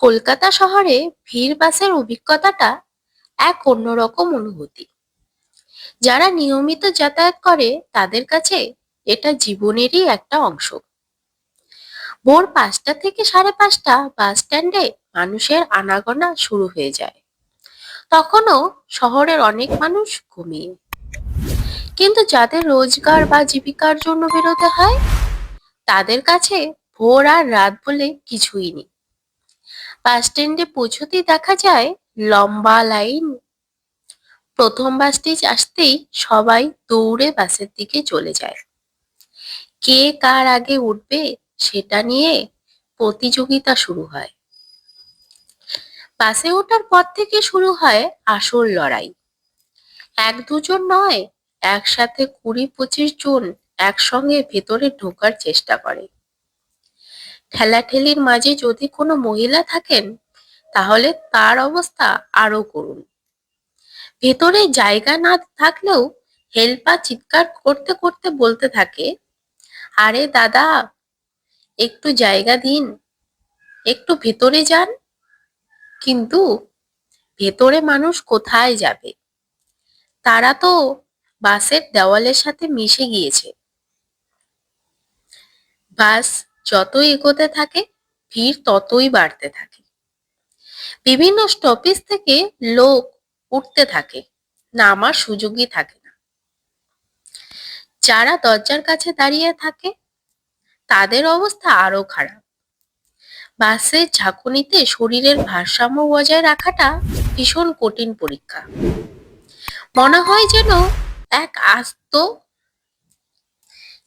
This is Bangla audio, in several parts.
কলকাতা শহরে ভিড় বাসের অভিজ্ঞতাটা এক অন্যরকম অনুভূতি। যারা নিয়মিত যাতায়াত করে, তাদের কাছে এটা জীবনেরই একটা অংশ। ভোর পাঁচটা থেকে সাড়ে পাঁচটা বাস স্ট্যান্ডে মানুষের আনাগোনা শুরু হয়ে যায়। তখনও শহরের অনেক মানুষ ঘুমিয়ে। কিন্তু যাদের রোজগার বা জীবিকার জন্য বেরোতে হয়, তাদের কাছে ভোর আর রাত বলে কিছুই নেই। বাস স্ট্যান্ডে পৌঁছতেই দেখা যায় লম্বা লাইন। প্রথম বাসটি আসতেই সবাই দৌড়ে বাসের দিকে চলে যায়। কে কার আগে উঠবে সেটা নিয়ে প্রতিযোগিতা শুরু হয়। বাসে ওঠার পর থেকে শুরু হয় আসল লড়াই। এক দুজন নয়, একসাথে কুড়ি পঁচিশ জন একসঙ্গে ভেতরে ঢোকার চেষ্টা করে। ঠেলাঠেলির মাঝে যদি কোনো মহিলা থাকেন, তাহলে তার অবস্থা আরও করুন। ভেতরে জায়গা না থাকলেও হেল্পার চিৎকার করতে করতে বলতে থাকে, আরে দাদা, একটু জায়গা দিন, একটু ভেতরে যান। কিন্তু ভেতরে মানুষ কোথায় যাবে? তারা তো বাসের দেওয়ালের সাথে মিশে গিয়েছে। বাস যতই এগোতে থাকে, ভিড় ততই বাড়তে থাকে। বিভিন্ন স্টপেজ থেকে লোক উঠতে থাকে, নামার সুযোগই থাকে না। যারা দরজার কাছে দাঁড়িয়ে থাকে, তাদের অবস্থা আরও খারাপ। বাসের ঝাঁকুনিতে শরীরের ভারসাম্য বজায় রাখাটা ভীষণ কঠিন পরীক্ষা। মনে হয় যেন এক আস্ত,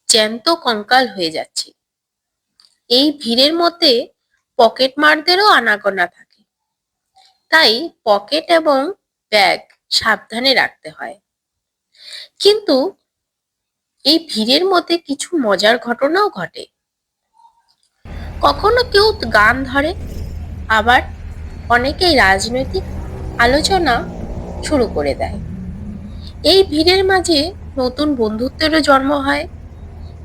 জ্যান্ত কঙ্কাল হয়ে যাচ্ছে। এই ভিড়ের মধ্যে পকেট মারদেরও আনাগোনা থাকে। তাই পকেট এবং ব্যাগ সাবধানে রাখতে হয়। কিন্তু এই ভিড়ের মধ্যে কিছু মজার ঘটনাও ঘটে। কখনো কেউ গান ধরে, আবার অনেকেই রাজনৈতিক আলোচনা শুরু করে দেয়। এই ভিড়ের মাঝে নতুন বন্ধুত্বেরও জন্ম হয়।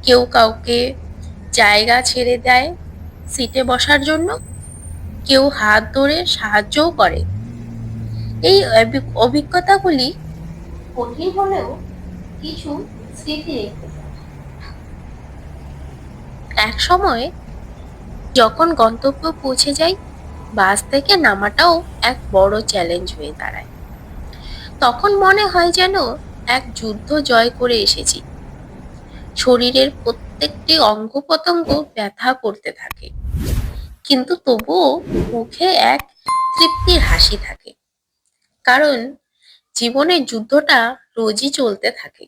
কেউ কাউকে জায়গা ছেড়ে দেয় সিটে বসার জন্য। কেউ হাত ধরে সাহায্যও করে। এই অভিজ্ঞতাগুলি কঠিন হলেও কিছু স্মৃতি এক সময় যখন গন্তব্য পৌঁছে যাই, বাস থেকে নামাটাও এক বড় চ্যালেঞ্জ হয়ে দাঁড়ায়। তখন মনে হয় যেন এক যুদ্ধ জয় করে এসেছি। শরীরের প্রত্যেকটি অঙ্গ প্রত্যঙ্গ ব্যথা করতে থাকে। কিন্তু তবুও মুখে এক তৃপ্তির হাসি থাকে। কারণ জীবনের যুদ্ধটা রোজই চলতে থাকে।